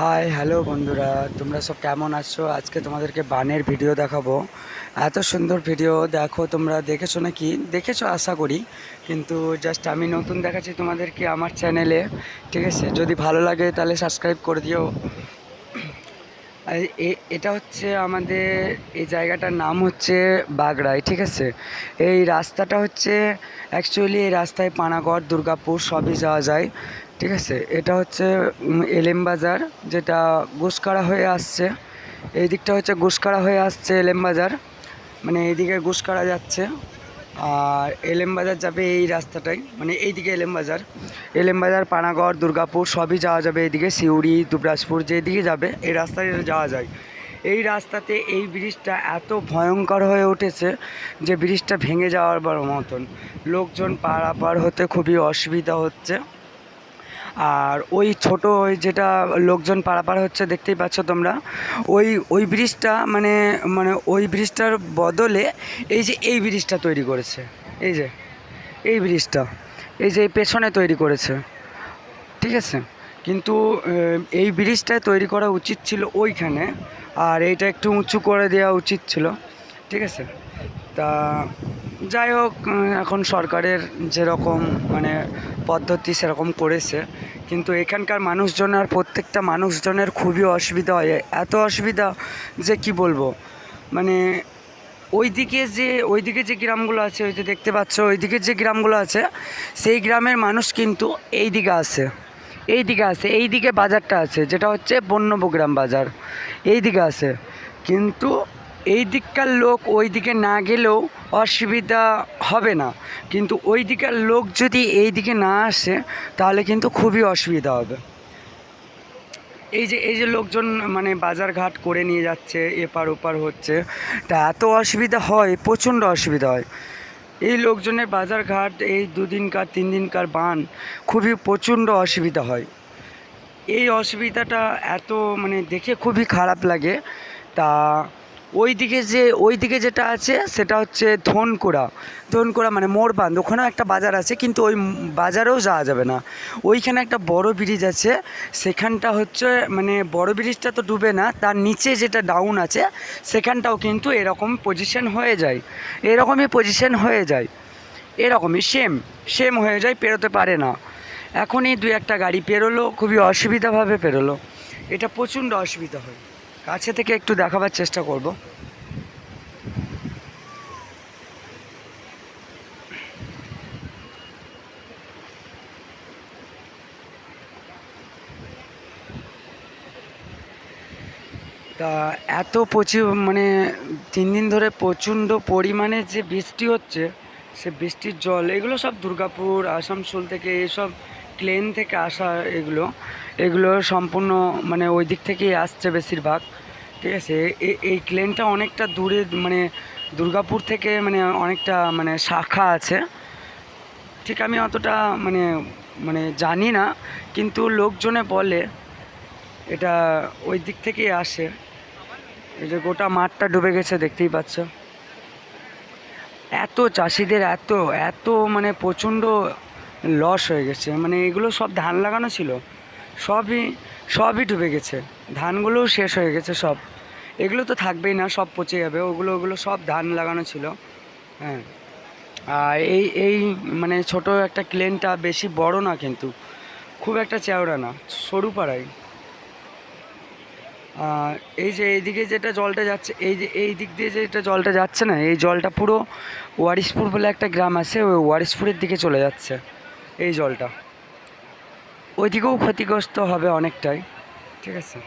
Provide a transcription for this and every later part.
Hi hello বন্ধুরা। তোমরা সব কেমন আছো? আজকে তোমাদেরকে বানের ভিডিও দেখাবো। এত সুন্দর ভিডিও দেখো তোমরা দেখেছ নাকি? দেখেছ, আশা করি। কিন্তু জাস্ট আমি নতুন দেখাচ্ছি তোমাদেরকে আমার চ্যানেলে ঠিক আছে? যদি ভালো লাগে তাহলে সাবস্ক্রাইব করে দিও। এটা হচ্ছে আমাদের, এই জায়গাটার নাম হচ্ছে বাগড়াই, ঠিক আছে? এই রাস্তাটা হচ্ছে অ্যাকচুয়ালি এই রাস্তায় পানাগড়, দুর্গাপুর সবই যাওয়া যায়। ঠিক আছে, এটা হচ্ছে এলেম বাজার, যেটা গুসকাড়া হয়ে আসছে। এই দিকটা হচ্ছে গুসকাড়া হয়ে আসছে এলেম বাজার মানে এইদিকে গুসকাড়া যাচ্ছে। আর এলেম বাজার যাবে এই রাস্তাটাই মানে এইদিকে এলেম বাজার। এলেম বাজার, পানাগড়, দুর্গাপুর, সবই যাওয়া যাবে এইদিকে, সিউড়ি, দুবরাজপুর, যেদিকে যাবে, এই রাস্তায় যাওয়া যায়। এই রাস্তাতে এই ব্রিজটা এত ভয়ঙ্কর হয়ে উঠেছে যে ব্রিজটা ভেঙে যাওয়ার মতন। লোকজন পারাপার হতে খুবই অসুবিধা হচ্ছে। আর ওই ছোট, ওই যেটা লোকজন পারাপার হচ্ছে, দেখতেই পাচ্ছ তোমরা, ওই ওই ব্রিজটা মানে মানে ওই ব্রিজটার বদলে এই যে এই ব্রিজটা তৈরি করেছে। এই যে, এই ব্রিজটা, এই যে পেছনে তৈরি করেছে। ঠিক আছে? কিন্তু এই ব্রিজটা তৈরি করা উচিত ছিল ওইখানে, আর এইটা একটু উঁচু করে দেওয়া উচিত ছিল। ঠিক আছে? তা যাই হোক এখন সরকারের যেরকম মানে পদ্ধতি সেরকম করেছে, কিন্তু এখানকার মানুষজন আর প্রত্যেকটা মানুষজনের খুবই অসুবিধা হয়। এত অসুবিধা যে কি বলব? মানে ওইদিকে যে ওইদিকে যে গ্রামগুলো আছে, ওই যে দেখতে পাচ্ছ, ওইদিকে যে গ্রামগুলো আছে, সেই গ্রামের মানুষ কিন্তু এই দিকে আসে এই দিকে আসে এই দিকে বাজারটা আছে, যেটা হচ্ছে বন্যবগ্রাম বাজার। এই দিকে আসে কিন্তু এই দিককার লোক ওই দিকে না গেলেও অসুবিধা হবে না। কিন্তু ওই দিকের লোক যদি এই দিকে না আসে, তাহলে কিন্তু খুবই অসুবিধা হবে। এই যে এই যে লোকজন মানে বাজার ঘাট করে নিয়ে যাচ্ছে, এপার ওপার হচ্ছে, তা এত অসুবিধা হয়, প্রচণ্ড অসুবিধা হয়। এই লোকজনের বাজার ঘাট এই দুদিনকার তিন দিনকার বান খুবই প্রচণ্ড অসুবিধা হয়। এই অসুবিধাটা এত মানে দেখে খুবই খারাপ লাগে। তা ওই দিকে যে ওই দিকে যেটা আছে, সেটা হচ্ছে ধনকুড়া। ধনকুড়া মানে মোরবান্ধ ওখানেও একটা বাজার আছে, কিন্তু ওই বাজারেও যাওয়া যাবে না। ওইখানে একটা বড় ব্রিজ আছে। সেখানটা হচ্ছে মানে বড় ব্রিজটা তো ডুবে না, তার নিচে যেটা ডাউন আছে, সেখানটাও কিন্তু এরকম পজিশন হয়ে যায়। এরকমই পজিশন হয়ে যায়। এরকমই সেম সেম হয়ে যায়, পেরোতে পারে না। এখনই দুই একটা গাড়ি পেরোলো, খুবই অসুবিধাভাবে পেরোলো। এটা প্রচণ্ড অসুবিধা হয়। কাছে থেকে একটু দেখাবার চেষ্টা করব। তা এত প্রচুর মানে তিন দিন ধরে প্রচণ্ড পরিমাণে যে বৃষ্টি হচ্ছে, সে বৃষ্টির জল, এগুলো সব দুর্গাপুর, আসানসোল থেকে, এসব ক্লেন থেকে আসা এগুলো। এগুলো সম্পূর্ণ মানে ওই দিক থেকেই আসছে বেশিরভাগ, ঠিক আছে? এই ক্লেনটা অনেকটা দূরে মানে দুর্গাপুর থেকে মানে অনেকটা মানে শাখা আছে। ঠিক আমি অতটা মানে মানে জানি না, কিন্তু লোকজনে বলে এটা ওই দিক থেকেই আসে। এই যে গোটা মাঠটা ডুবে গেছে, দেখতেই পাচ্ছ। এত চাষিদের এত এত মানে প্রচণ্ড লস হয়ে গেছে। মানে এগুলো সব ধান লাগানো ছিল। সবই সবই ডুবে গেছে। ধানগুলোও শেষ হয়ে গেছে সব। এগুলো তো থাকবেই না, সব পচে যাবে। ওগুলো ওগুলো সব ধান লাগানো ছিল। হ্যাঁ। আর এই এই মানে ছোট একটা ক্লেনটা বেশি বড় না কিন্তু। খুব একটা চেওড়া না, সরু পাড়ায় এই যে এইদিকে যেটা জলটা যাচ্ছে, এই যে, এই দিক দিয়ে যেটা জলটা যাচ্ছে না, এই জলটা পুরো ওয়ারিশপুর বলে একটা গ্রাম আছে, ওই ওয়ারিশপুরের দিকে চলে যাচ্ছে, এই জলটা। ওইদিকেও ক্ষতিগ্রস্ত হবে অনেকটাই। ঠিক আছে?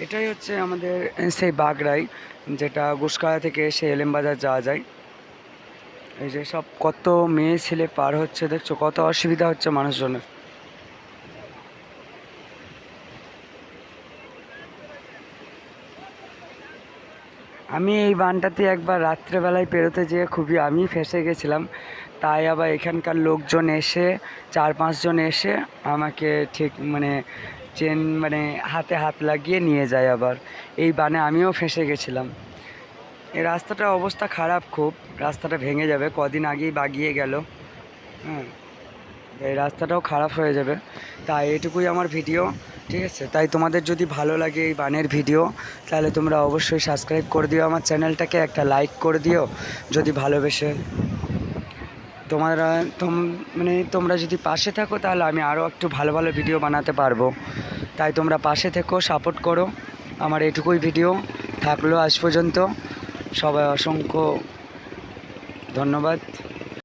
এটাই হচ্ছে আমাদের সেই বাগড়াই, যেটা গুসকাড়া থেকে এসে এলেমবাজার যাওয়া যায়। এই যে সব কত মেয়ে ছেলে পার হচ্ছে, দেখছ? কত অসুবিধা হচ্ছে মানুষজনের। আমি এই বানটাতে একবার রাত্রেবেলায় পেরোতে যেয়ে খুবই, আমি ফেসে গেছিলাম। তাই আবার এখানকার লোকজন এসে, চার পাঁচজন এসে আমাকে ঠিক মানে চেন মানে হাতে হাত লাগিয়ে নিয়ে যায় আবার। এই বানে আমিও ফেসে গেছিলাম। এই রাস্তাটার অবস্থা খারাপ খুব, রাস্তাটা ভেঙে যাবে, কদিন আগেই বাগিয়ে গেল। হ্যাঁ এই রাস্তাটাও খারাপ হয়ে যাবে। তাই এটুকুই আমার ভিডিও, ঠিক আছে? তাই তোমাদের যদি ভালো লাগে এই বানের ভিডিও, তাহলে তোমরা অবশ্যই সাবস্ক্রাইব করে দিও আমার চ্যানেলটাকে, একটা লাইক করে দিও যদি ভালোবেসে। তোমরা তোম মানে তোমরা যদি পাশে থাকো, তাহলে আমি আরও একটু ভালো ভালো ভিডিও বানাতে পারব। তাই তোমরা পাশে থেকো সাপোর্ট করো আমার এটুকুই ভিডিও। থাকল আজ পর্যন্ত। সবাই অসংখ্য ধন্যবাদ।